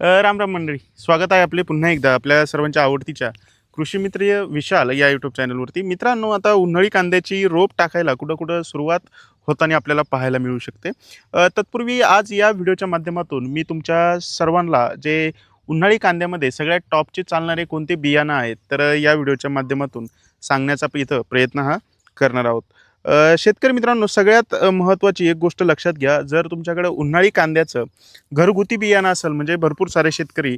राम राम मंडळी. स्वागत आहे आपले पुन्हा एकदा आपल्या सर्वांच्या आवडतीच्या कृषीमित्र विशाल या यूट्यूब चॅनलवरती मित्रांनो आता उन्हाळी कांद्याची रोप टाकायला कुठं कुठं सुरुवात होताना आपल्याला पाहायला मिळू शकते. तत्पूर्वी आज या व्हिडिओच्या माध्यमातून मी तुमच्या सर्वांना जे उन्हाळी कांद्यामध्ये सगळ्यात टॉपचे चालणारे कोणते बियाणं आहेत तर या व्हिडिओच्या माध्यमातून सांगण्याचा इथं प्रयत्न हा करणार आहोत. शेतकरी मित्रांनो सगळ्यात महत्त्वाची एक गोष्ट लक्षात घ्या. जर तुमच्याकडे उन्हाळी कांद्याचं घरगुती बियाणं असेल म्हणजे भरपूर सारे शेतकरी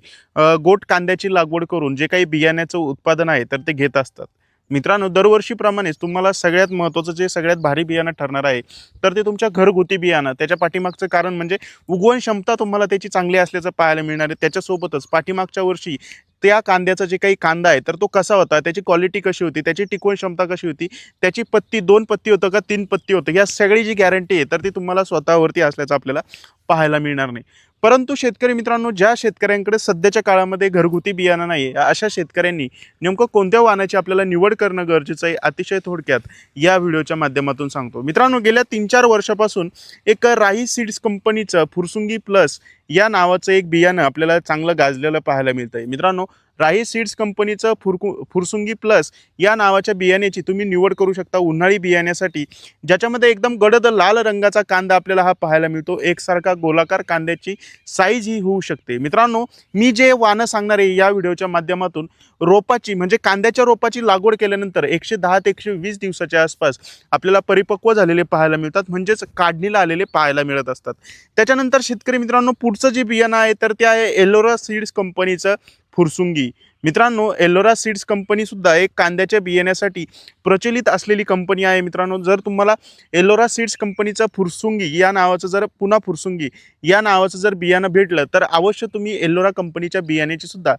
गोट कांद्याची लागवड करून जे काही बियाण्याचं उत्पादन आहे तर ते घेत असतात. मित्रांनो दरवर्षीप्रमाणेच तुम्हाला सगळ्यात महत्त्वाचं जे सगळ्यात भारी बियाणं ठरणार आहे तर ते तुमच्या घरगुती बियाणं. त्याच्या पाठीमागचं कारण म्हणजे उगवण क्षमता तुम्हाला त्याची चांगली असल्याचं पाहायला मिळणार आहे. त्याच्यासोबतच पाठीमागच्या वर्षी त्या कांद्याचा जे काही कांदा आहे तर तो कसा होता? त्याची क्वालिटी कशी होती? त्याची टिकवण क्षमता कशी होती? त्याची पत्ती दोन पत्ती होतं का? तीन पत्ती होतं? या सगळी जी गॅरंटी आहे तर ती तुम्हाला स्वतःवरती असल्याचं आपल्याला पाहायला मिळणार नाही. परंतु शेतकरी मित्रांनो ज्या शेतकऱ्यांकडे सध्याच्या काळामध्ये घरगुती बियाणं नाही आहे अशा शेतकऱ्यांनी नेमकं कोणत्या वाहनाची आपल्याला निवड करणं गरजेचं आहे अतिशय थोडक्यात या व्हिडिओच्या माध्यमातून सांगतो. मित्रांनो गेल्या तीन चार वर्षापासून एक राही सीड्स कंपनीचं फुरसुंगी प्लस या नावाचं एक बियाणं आपल्याला चांगलं गाजलेलं पाहायला मिळतं आहे मित्रांनो राही सीड्स कंपनीचं फुरकु फुरसुंगी प्लस या नावाच्या बियाण्याची तुम्ही निवड करू शकता उन्हाळी बियाण्यासाठी ज्याच्यामध्ये एकदम गडद लाल रंगाचा कांदा आपल्याला हा पाहायला मिळतो. एकसारखा गोलाकार कांद्याची साईज ही होऊ शकते. मित्रांनो मी जे वानं सांगणार आहे या व्हिडिओच्या माध्यमातून रोपाची म्हणजे कांद्याच्या रोपाची लागवड केल्यानंतर एकशे दहा ते एकशे वीस दिवसाच्या आसपास आपल्याला परिपक्व झालेले पाहायला मिळतात. म्हणजेच काढणीला आलेले पाहायला मिळत असतात. त्याच्यानंतर शेतकरी मित्रांनो पुढचं जे बियाणं आहे तर ते आहे एलोरा सीड्स कंपनीचं फुरसुंगी. मित्रांनो एलोरा सीड्स कंपनीसुद्धा एक कांद्याच्या बियाण्यासाठी प्रचलित असलेली कंपनी आहे. मित्रांनो जर तुम्हाला एलोरा सीड्स कंपनीचं फुरसुंगी या नावाचं जर पुन्हा फुरसुंगी या नावाचं जर बियाणं भेटलं तर अवश्य तुम्ही एलोरा कंपनीच्या बियाण्याची सुद्धा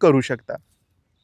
करू शकता.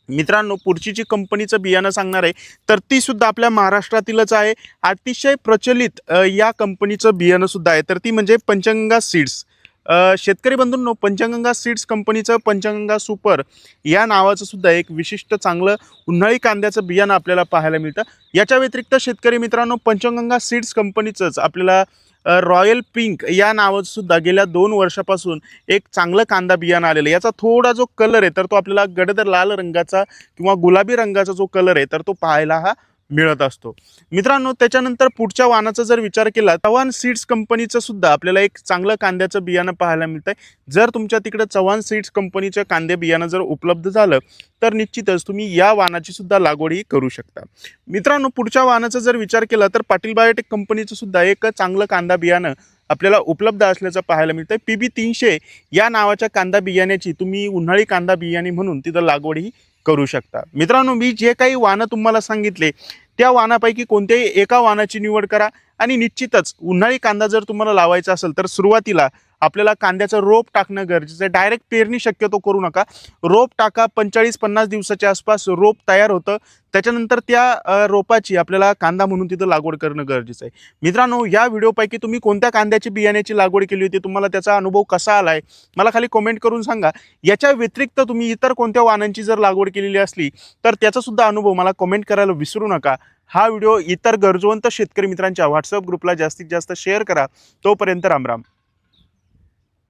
मित्रांनो पुढची जी कंपनीचं बियाणं सांगणार आहे तर ती सुद्धा आपल्या महाराष्ट्रातीलच आहे. अतिशय प्रचलित या कंपनीचं बियाणंसुद्धा आहे. तर ती म्हणजे पंचगंगा सीड्स. शेतकरी बंधूंनो पंचगंगा सीड्स कंपनीचं पंचगंगा सुपर या नावाचं सुद्धा एक विशिष्ट चांगलं उन्हाळी कांद्याचं बियाणं आपल्याला पाहायला मिळतं. याच्या व्यतिरिक्त शेतकरी मित्रांनो पंचगंगा सीड्स कंपनीचंच आपल्याला रॉयल पिंक या नावाचं सुद्धा गेल्या दोन वर्षापासून एक चांगलं कांदा बियाणं आलेलं याचा थोडा जो कलर आहे तर तो आपल्याला गडद लाल रंगाचा किंवा गुलाबी रंगाचा जो कलर आहे तर तो पाहायला हा मिळत असतो. मित्रांनो त्याच्यानंतर पुढच्या वाहनाचा जर विचार केला चव्हाण सीड्स कंपनीचं सुद्धा आपल्याला एक चांगलं कांद्याचं बियाणं पाहायला मिळतंय. जर तुमच्या तिकडे चव्हाण सीड्स कंपनीचं कांदे बियाणं जर उपलब्ध झालं तर निश्चितच तुम्ही या वाहनाची सुद्धा लागवडही करू शकता. मित्रांनो पुढच्या वाहनाचा जर विचार केला तर पाटील बायोटेक कंपनीचं सुद्धा एक चांगलं कांदा बियाणं आपल्याला उपलब्ध असल्याचं पाहायला मिळतं पी बी तीनशे या नावाच्या कांदा बियाण्याची तुम्ही उन्हाळी कांदा बियाणे म्हणून तिथं लागवड ही करू शकता. मित्रांनो मी जे काही वाहनं तुम्हाला सांगितले त्या वाहनापैकी कोणत्याही एका वाहनाची निवड करा. आणि निश्चितच उन्हाळी कांदा जर तुम्हाला लावायचा असेल तर सुरुवातीला आपल्याला कांद्याचं रोप टाकणं गरजेचं आहे. डायरेक्ट पेरणी शक्यतो करू नका. रोप टाका पंचेचाळीस पन्नास दिवसाच्या आसपास रोप तयार होतं. त्याच्यानंतर त्या रोपाची आपल्याला कांदा म्हणून तिथं लागवड करणं गरजेचं आहे. मित्रांनो या व्हिडिओपैकी तुम्ही कोणत्या कांद्याची बियाण्याची लागवड केली होती तुम्हाला त्याचा अनुभव कसा आला आहे मला खाली कमेंट करून सांगा. याच्या व्यतिरिक्त तुम्ही इतर कोणत्या वाहनांची जर लागवड केलेली असली तर त्याचासुद्धा अनुभव मला कमेंट करायला विसरू नका. हा व्हिडिओ इतर गरजवंत शेतकरी मित्रांच्या व्हॉट्सअप ग्रुपला जास्तीत जास्त शेअर करा. तोपर्यंत रामराम.